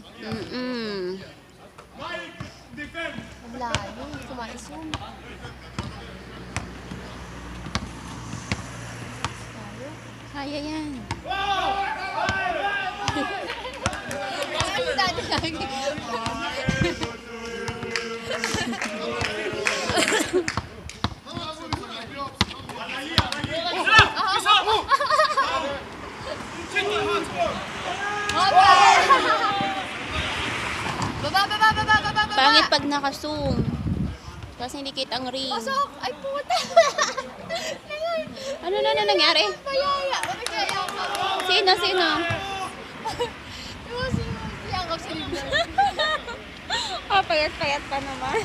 Mm-mm. Ang layo. Kumaisyon. Layo. Kaya yan. Ano dati lagi? Baba, Pangit pag naka-zoom. Kasi hindi kita ang ring. Pasok! Ay, puta! Ano na na nangyari? Ano ako? Sino, sino? Si Yang ako si Linda. Ah, payat-payat pa naman.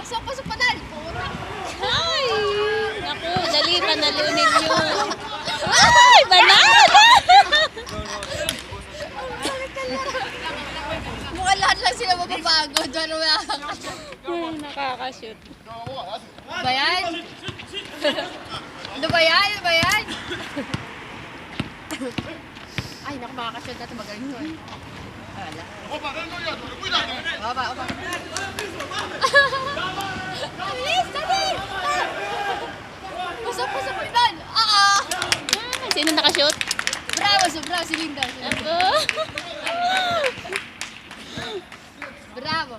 Pasok, pasok pa dal! Pura! Ay! Naku, dali, panalunin nyo. Mababago. Diyan wala Ay, nakakashoot. Ba yan? Ano ba yan? Ano ba yan? Ay, naku, makakasyon na ito. Magaling to eh. Wala. Opa, opa. Bilis, dali! Pasok, pasok, Lindan! Ah! Ah, Sino nakashoot? Bravo, so bravo si Linda. si Linda. Ako. Bravo.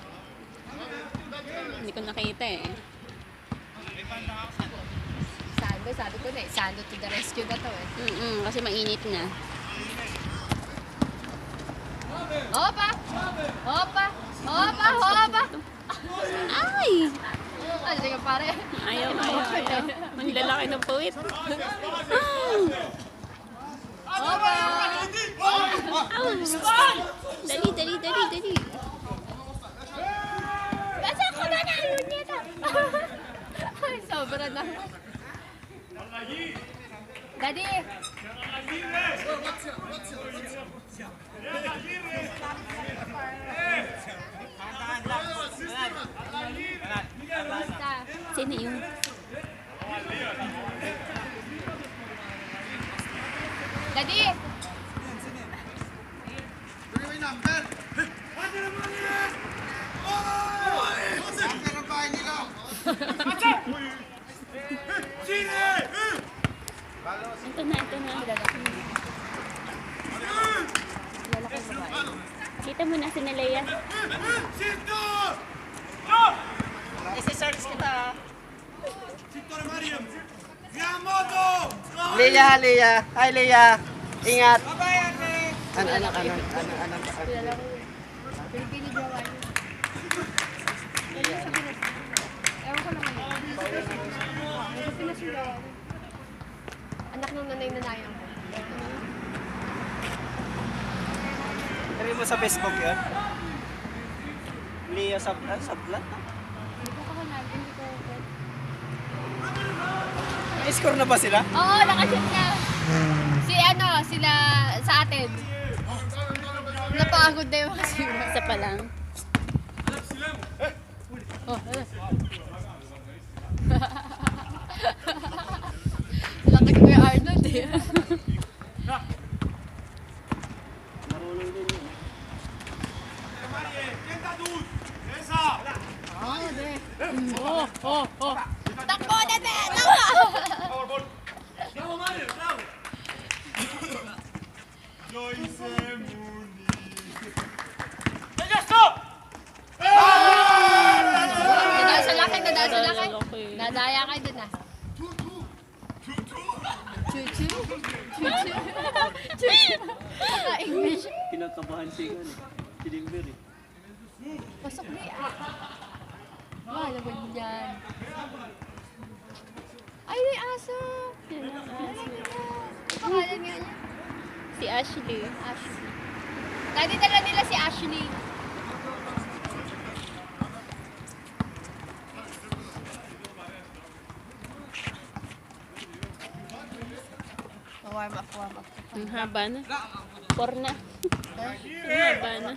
Hindi ko nakita eh. Sando, sabi ko na eh. Sando to the rescue na to eh. Mm-mm, kasi mainit na. Opa! Opa! Opa! Opa! Ay! Ano sige pare? Ayaw, ayaw, ayaw. Ang lalaki ng puwit. Opa! Dali, dali, dali, dali. Basta ko na na yun nito. Ay, sobra na. Daddy! Basta. Sino yung... Daddy! Ito na, ito na. Lalaki babae. Kita mo na si Nalea. Leia, Leia. Hi, Leia. Ingat. Ano, ano, ano, ano, ano, ano, Kilala ko yun. Pilipino jowa yun. Ewan ko naman yun. Pinas yung jowa yun. Anak ng nanay nanayang ko. Sabi mo sa Facebook yun? Sablan? Hindi ko kakanal. Hindi ko. May score na ba sila? Oo, nakashoot na. Si ano, sila sa atin. Napagod na yung mga sila. Isa pa lang. Oh, ano? Laki ko yung Arnold eh. Marunong din yun. Oh, de. Oh, oh, oh. Takbo na, de! Takbo! Dadaan sa laki, dadaan sa laki. Nadaya kayo dun ah. Chuchu? Chuchu? Chuchu? English. Kinakabahan siya kan. Si Dimber eh. Pasok di ah. Wala ba yan? Ay, may aso. Yan ang aso. Ang Pangalan nga niya. Si Ashley. Ashley. Dati dala nila si Ashley. Warm up, warm up. Ang haba na. Four na. Ang haba na.